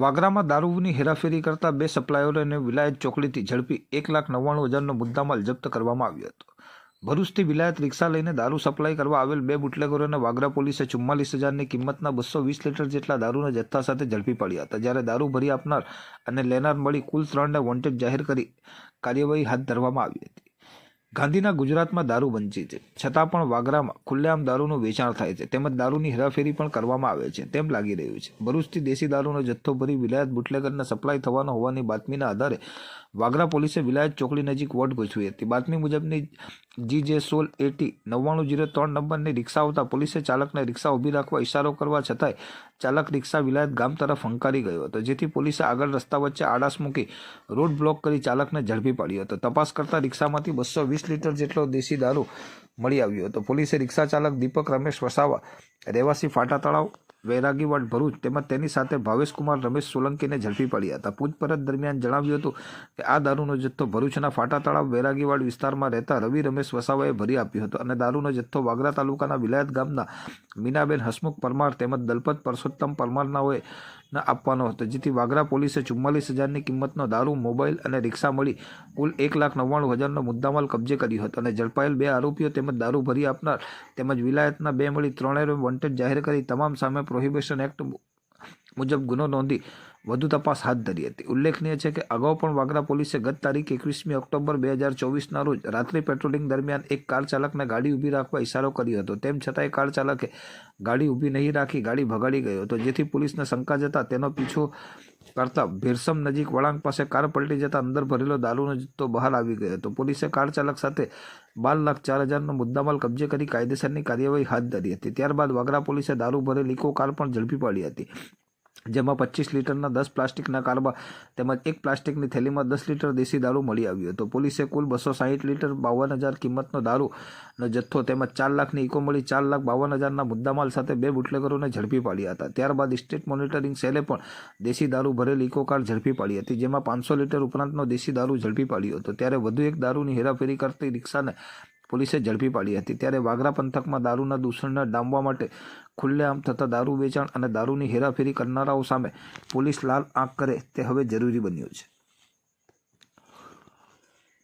વાગરામાં દારૂની હેરાફેરી કરતા બે સપ્લાયરોને વિલાયત ચોકડીથી ઝડપી એક લાખ નવ્વાણું હજારનો મુદ્દામાલ જપ્ત કરવામાં આવ્યો હતો. ભરૂચથી વિલાયત રિક્ષા લઈને દારૂ સપ્લાય કરવા આવેલ બે બુટલેગરોને વાગરા પોલીસે ચુમ્માલીસ હજારની કિંમતના બસો વીસ લીટર જેટલા દારૂના જથ્થા સાથે ઝડપી પડ્યા હતા, જ્યારે દારૂ ભરી આપનાર અને લેનાર મળી કુલ ત્રણને વોન્ટેડ જાહેર કરી કાર્યવાહી હાથ ધરવામાં આવી હતી. ગાંધીના ગુજરાતમાં દારૂ બંધી છે. છતાં પણ વાગરામાં ખુલ્લેઆમ દારૂનું વેચાણ થાય છે. તેમજ દારૂની હેરાફેરી પણ કરવામાં આવે છે. તેમ લાગી રહ્યું છે. ભરૂચથી દેશી દારૂનો જથ્થો ભરી વિલાયત બુટલેગરને સપ્લાય થવાનો હોવાની બાતમીના આધારે વાગરા પોલીસે વિલાયત ચોકડી નજીક વોટ ગોઠવી હતી. બાતમી મુજબની જી જે સોલ એટી નવ્વાણું જીરો ત્રણ નંબરની રિક્ષા આવતા પોલીસે ચાલકને રિક્ષા ઊભી રાખવા ઇશારો કરવા છતાંય ચાલક રિક્ષા વિલાયત ગામ તરફ હંકારી ગયો હતો. જેથી પોલીસે આગળ રસ્તા વચ્ચે આડાસ મૂકી રોડ બ્લોક કરી ચાલકને ઝડપી પાડ્યો હતો. તપાસ કરતા રિક્ષામાંથી બસો વીસ લીટર જેટલો દેશી દારૂ મળી આવ્યો હતો. પોલીસે રિક્ષા ચાલક દીપક રમેશ વસાવા, રહેવાસી ફાટા તળાવ વૈરાગીવાડ ભરૂચ તેમજ તેની સાથે ભાવેશકુમાર રમેશ સોલંકીને ઝડપી પડ્યા હતા. પૂછપરછ દરમિયાન જણાવ્યું હતું કે આ દારૂનો જથ્થો ભરૂચના ફાટા તળાવ વૈરાગીવાડ વિસ્તારમાં રહેતા રવિ રમેશ વસાવાએ ભરી આપ્યો હતો અને દારૂનો જથ્થો વાગરા તાલુકાના વિલાયત ગામના મીનાબેન હસમુખ પરમાર તેમજ દલપત પરસોત્તમ પરમારનાઓએ આપવાનો હતો. જેથી વાગરા પોલીસે ચુમ્માલીસ હજારની કિંમતનો દારૂ, મોબાઈલ અને રિક્ષા મળી કુલ એક લાખ નવ્વાણું હજારનો મુદ્દામાલ કબજે કર્યો હતો અને ઝડપાયેલ બે આરોપીઓ તેમજ દારૂ ભરી આપનાર તેમજ વિલાયતના બે મળી ત્રણેય વોન્ટેડ જાહેર કરી. તમામ સામે પ્રોહિબિશન એક્ટ મુજબ ગુનો નોંધી વધુ તપાસ હાથ ધરી હતી. ઉલ્લેખનીય છે કે અગાઉ પણ વાગરા પોલીસે ગત તારીખ એકવીસમી ઓક્ટોબર બે હજાર ચોવીસના રોજ રાત્રિ પેટ્રોલિંગ દરમિયાન એક કાર ચાલકને ગાડી ઊભી રાખવા ઇશારો કર્યો હતો. તેમ છતાંય કાર ચાલકે ગાડી ઊભી નહીં રાખી ગાડી ભગાડી ગયો હતો. જેથી પોલીસને શંકા જતા તેનો પીછો કરતા ભેરસમ નજીક વળાંક પાસે કાર પલટી જતાં અંદર ભરેલો દારૂનો જથ્થો બહાર આવી ગયો હતો. પોલીસે કાર ચાલક સાથે બાર લાખ ચાર હજારનો મુદ્દામાલ કબજે કરી કાયદેસરની કાર્યવાહી હાથ ધરી હતી. ત્યારબાદ વાગરા પોલીસે દારૂ ભરેલી ઇકો કાર પણ ઝડપી પાડી હતી. જેમાં પચીસ લીટરના દસ પ્લાસ્ટિકના કારબા તેમજ એક પ્લાસ્ટિકની થેલીમાં દસ લીટર દેશી દારૂ મળી આવ્યો હતો. પોલીસે કુલ બસો સાહીઠ લીટર બાવન હજાર કિંમતનો દારૂનો જથ્થો તેમજ ચાર લાખની ઇકો મળી ચાર લાખ બાવન હજારના મુદ્દામાલ સાથે બે બુટલેગરોને ઝડપી પાડ્યા હતા. ત્યારબાદ સ્ટેટ મોનિટરિંગ સેલે પણ દેશી દારૂ ભરેલ ઇકો કાર ઝડપી પાડી હતી, જેમાં પાંચસો લીટર ઉપરાંતનો દેશી દારૂ ઝડપી પાડ્યો હતો. ત્યારે વધુ એક દારૂની હેરાફેરી કરતી રિક્ષાને પોલીસે ઝડપી પાડી હતી. ત્યારે વાગરા પંથકમાં દારૂના દૂષણને ડામવા માટે ખુલ્લેઆમ થતા દારૂ વેચાણ અને દારૂની હેરાફેરી કરનારાઓ સામે પોલીસ લાલ આંખ કરે તે હવે જરૂરી બન્યું છે.